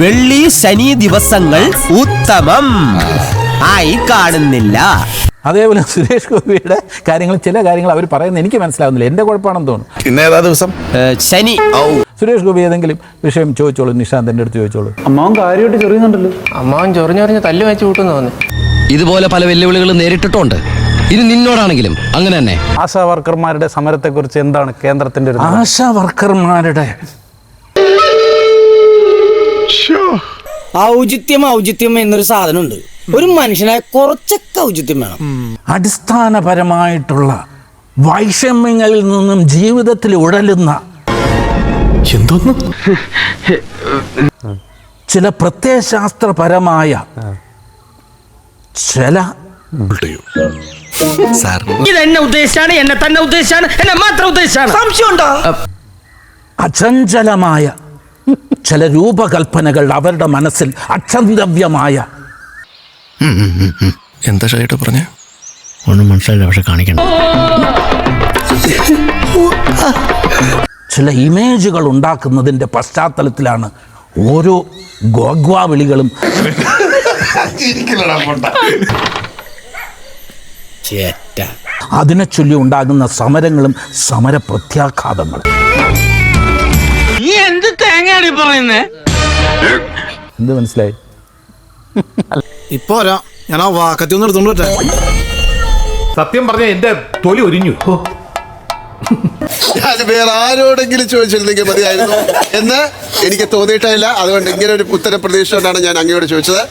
വെള്ളി ശനി ദിവസങ്ങൾ ഉത്തമം. ആയി കാണുന്നില്ല. അതേപോലെ സുരേഷ് ഗോപിയുടെ കാര്യങ്ങൾ ചില കാര്യങ്ങൾ അവർ പറയുന്നത് എനിക്ക് മനസ്സിലാവുന്നില്ല. എന്റെ കുഴപ്പമാണെന്ന് തോന്നുന്നു. ഇന്ന് ഏതാ ദിവസം? ശനി. സുരേഷ് ഗോപി ഏതെങ്കിലും വിഷയം ചോദിച്ചോളൂ നിഷാന്ത് എന്റെ അടുത്ത് ചോദിച്ചോളൂ. അമ്മാവൻ കാര്യമായിട്ട് ചെറിയുന്നുണ്ടല്ലോ. അമ്മാവൻ ചൊറിഞ്ഞൊറിഞ്ഞ് തല്ലു വെച്ച് കൂട്ടുന്നു തോന്നി ഇതുപോലെ പല വെല്ലുവിളികളും നേരിട്ടിട്ടുണ്ട്. ഇത് നിന്നോടാണെങ്കിലും അങ്ങനെ തന്നെ. ആശാ വർക്കർമാരുടെ സമരത്തെക്കുറിച്ച് എന്താണ് കേന്ദ്രത്തിന്റെ ഒരു ആശാ വർക്കർമാരുടെ ഔചിത്യം ഔചിത്യം എന്നൊരു സാധനമുണ്ട്. ഒരു മനുഷ്യനായ കുറച്ചൊക്കെ ഔചിത്യം വേണം. അടിസ്ഥാനപരമായിട്ടുള്ള വൈഷമ്യങ്ങളിൽ നിന്നും ജീവിതത്തിൽ ഉഴലുന്ന ചില പ്രത്യയശാസ്ത്രപരമായ ചില സാർ. ഇത് എന്നെ ഉദ്ദേശിച്ചാണ് എന്നെ തന്നെ ഉദ്ദേശിച്ചാണ് എന്നെ മാത്രം ഉദ്ദേശിച്ചാണ് സംശയമുണ്ടോ? അചഞ്ചലമായ ചില രൂപകൽപ്പനകൾ അവരുടെ മനസ്സിൽ അക്ഷന്തവ്യമായ എന്താ ചേട്ടാ പറഞ്ഞ? ഒന്നും മനസ്സിലായില്ല പക്ഷെ കാണിക്കണം. ചില ഇമേജുകൾ ഉണ്ടാക്കുന്നതിന്റെ പശ്ചാത്തലത്തിലാണ് ഓരോ ഗോഗ്വാ വിളികളും അതിനെ ചൊല്ലി ഉണ്ടാകുന്ന സമരങ്ങളും സമര പ്രത്യാഘാതങ്ങളും എന്ത് മനസ്സിലായി? ഇപ്പൊ വരാം. ഞാൻ ആ വാക്കത്തി ഒന്ന് എടുത്തോണ്ട് പറ്റേ സത്യം പറഞ്ഞ എന്റെ തൊലി ഒരിഞ്ഞു. ഞാൻ വേറെ ആരോടെങ്കിലും ചോദിച്ചിരുന്നെങ്കിൽ മതിയായിരുന്നു. എന്ന് എനിക്ക് തോന്നിയിട്ടില്ല അതുകൊണ്ട് ഇങ്ങനെ ഒരു ഉത്തര പ്രതീക്ഷ കൊണ്ടാണ് ഞാൻ അങ്ങയോട് ചോദിച്ചത്.